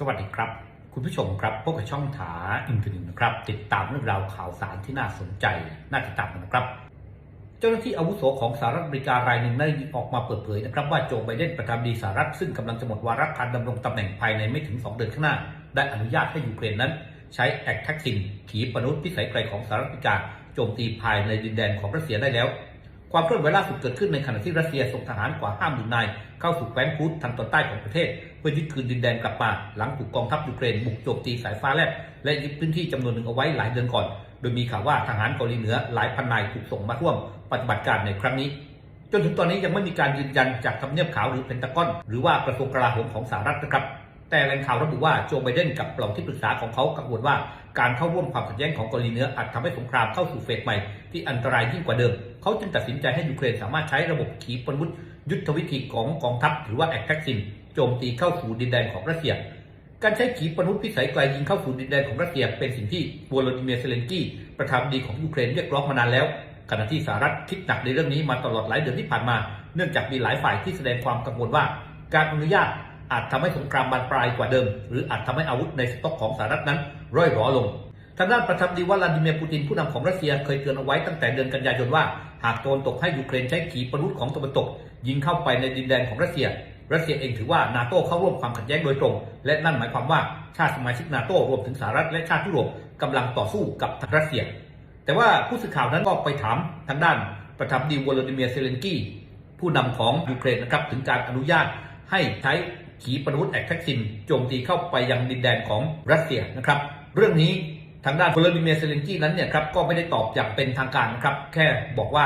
สวัสดีครับ คุณผู้ชมครับพบกับช่องถาอินทนิวนะครับ ติดตามเรื่องราวข่าวสารที่น่าสนใจ น่าติดตามกันนะครับ เจ้าหน้าที่อาวุโสของสหรัฐอเมริการายหนึ่งได้ออกมาเปิดเผยนะครับ ว่าโจไบเดนประธานาธิบดีสหรัฐซึ่งกำลังจะหมดวาระการดำรงตำแหน่งภายในไม่ถึง 2 เดือนข้างหน้า ได้อนุญาตให้ยูเครนนั้น ใช้แอคท็กซินขีปนาวุธพิสัยไกลของสหรัฐอเมริกาโจมตีภายในดินแดนของรัสเซียได้แล้ว ความเคลื่อนไหวล่าสุดเกิดขึ้นในขณะที่รัสเซียส่งทหารกว่า 50,000นายเข้าสู่แคว้นคูดทางตอนใต้ของประเทศ เพื่อยึดคืนดินแดนกลับมาหลังถูกกองทัพยูเครนบุกโจมตีสายฟ้าแลบและยึดพื้นที่จำนวนหนึ่งเอาไว้หลายเดือนก่อน โดยมีข่าวว่าทหารเกาหลีเหนือหลายพันนายถูกส่งมาร่วมปฏิบัติการในครั้งนี้ จนถึงตอนนี้ยังไม่มีการยืนยันจากทำเนียบขาวหรือเพนตากอน หรือว่ากระทรวงกลาโหมของสหรัฐนะครับ แต่แหล่งข่าวระบุว่าโจไบเดนกับเหล่าที่ปรึกษาของเขากังวลว่าการเข้าร่วมความขัดแย้งของเกาหลีเหนืออาจทำให้สงครามเข้าสู่เฟสใหม่ที่อันตรายยิ่งกว่าเดิม เขาจึงตัดสินใจให้ยูเครนสามารถใช้ระบบขีปนาวุธยุทธวิธีของกองทัพหรือว่าแอคแท็กซินโจมตีเข้าสู่ดินแดนของรัสเซีย การใช้ขีปนาวุธพิสัยไกลยิงเข้าสู่ดินแดนของรัสเซีย เป็นสิ่งที่วโลดิเมียร์เซเลนกี้ประธานดีของยูเครนเรียกร้องมานานแล้วขณะที่สหรัฐคิดหนักในเรื่องนี้มาตลอดหลายเดือนที่ผ่านมา เนื่องจากมีหลายฝ่ายที่แสดงความกังวลว่า การอนุญาต อาจทำให้สงครามบานปลายกว่าเดิม หรืออาจทำให้อาวุธในสต็อกของสหรัฐนั้นร่อยหรอลงทางด้านประธานาธิบดีวลาดิเมียร์ปูตินผู้นำของรัสเซียเคยเตือนเอาไว้ตั้งแต่เดือนกันยายนว่า หากตะวันตกให้ยูเครนใช้ขีปนาวุธของตะวันตก ยิงเข้าไปในดินแดนของรัสเซีย รัสเซียเองถือว่านาโต้เข้าร่วมความขัดแย้งโดยตรง และนั่นหมายความว่าชาติสมาชิกนาโต้รวมถึงสหรัฐและชาติยุโรปกำลังต่อสู้กับรัสเซีย แต่ว่าผู้สื่อข่าวนั้นก็ไปถามทางด้านประธานาธิบดีวลาดิเมียร์เซเลนกี้ผู้นำของยูเครนนะครับถึงการอนุญาตให้ใช้ ขีปนาวุธแอคท็กซินโจมตีเข้าไปยังดินแดนของรัสเซียนะครับ เรื่องนี้ทางด้านวลาดิเมียร์เซเลนกี้นั้นเนี่ยครับก็ไม่ได้ตอบอย่างเป็นทางการนะครับ แค่บอกว่า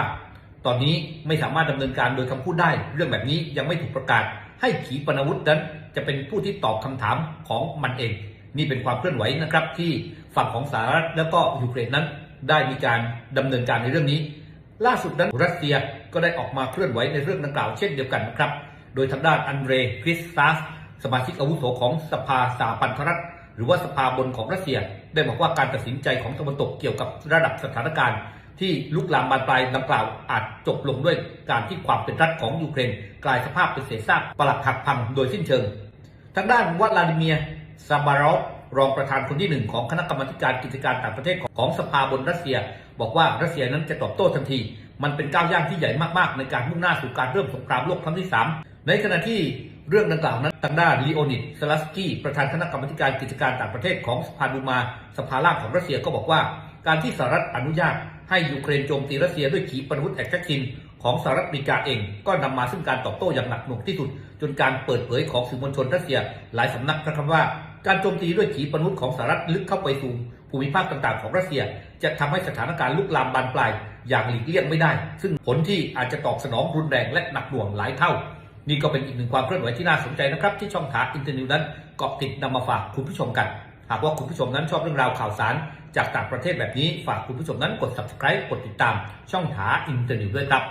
ตอนนี้ไม่สามารถดำเนินการโดยคำพูดได้ เรื่องแบบนี้ยังไม่ถูกประกาศ ให้ขีปนาวุธนั้น จะเป็นผู้ที่ตอบคำถามของมันเอง นี่เป็นความเคลื่อนไหวนะครับที่ฝั่งของสหรัฐแล้วก็ยูเครนนั้น ได้มีการดำเนินการในเรื่องนี้ ล่าสุดนั้นรัสเซียก็ได้ออกมาเคลื่อนไหวในเรื่องดังกล่าวเช่นเดียวกันนะครับ โดยทางด้านอันเดรคริสตัสสมาชิกอาวุโสของสภาสาพันธรัฐ หรือว่าสภาบนของรัสเซีย ได้บอกว่าการตัดสินใจของตะวันตกเกี่ยวกับระดับสถานการณ์ ที่ลุกลามบานปลายดังกล่าวอาจจบลงด้วยการที่ความเป็นรัฐของยูเครน กลายสภาพเป็นเศษซากปลักหักพังโดยสิ้นเชิง ทางด้านวลาดิเมียซาบารอฟรองประธานคนที่หนึ่งของคณะกรรมาการกิจการต่างประเทศของสภาบนรัสเซีย บอกว่ารัสเซียนั้นจะตอบโต้ทันที มันเป็นก้าวย่างที่ใหญ่มากๆ ในการมุ่งหน้าสู่การเริ่มสงครามโลกครั้งที่ 3 ในขณะที่เรื่องดังกล่าวนั้นทางด้านลีโอนิดสลัสกี้ประธานคณะกรรมาการกิจการต่างประเทศของสภาดูมา สภาล่างของรัสเซียก็บอกว่า การที่สหรัฐอนุญาตให้ยูเครนโจมตีรัสเซียด้วยขีปนาวุธแอคแท็กซินของสหรัฐอเมริกาเอง ก็นำมาซึ่งการตอบโต้อย่างหนักหน่วงที่สุด จนการเปิดเผยของสื่อมวลชนรัสเซีย หลายสำนักนะครับว่าการโจมตีด้วยขีปนาวุธของสหรัฐลึกเข้าไปสู่ภูมิภาคต่างๆ ของรัสเซีย จะทำให้สถานการณ์ลุกลามบานปลาย อย่างหลีกเลี่ยงไม่ได้ ซึ่งผลที่อาจจะตอบสนองรุนแรงและหนักหน่วงหลายเท่า นี่ก็เป็นอีกหนึ่งความเคลื่อนไหวที่น่าสนใจนะครับ ที่ช่องทางอินเทอร์เน็ตนั้นเกาะติดนำมาฝากคุณผู้ชมกัน หากว่าคุณผู้ชมนั้นชอบเรื่องราวข่าวสาร จากต่างประเทศแบบนี้ฝากคุณผู้ชมนั้นกด subscribe กดติดตาม ช่องทางอินเทอร์เน็ตด้วยครับ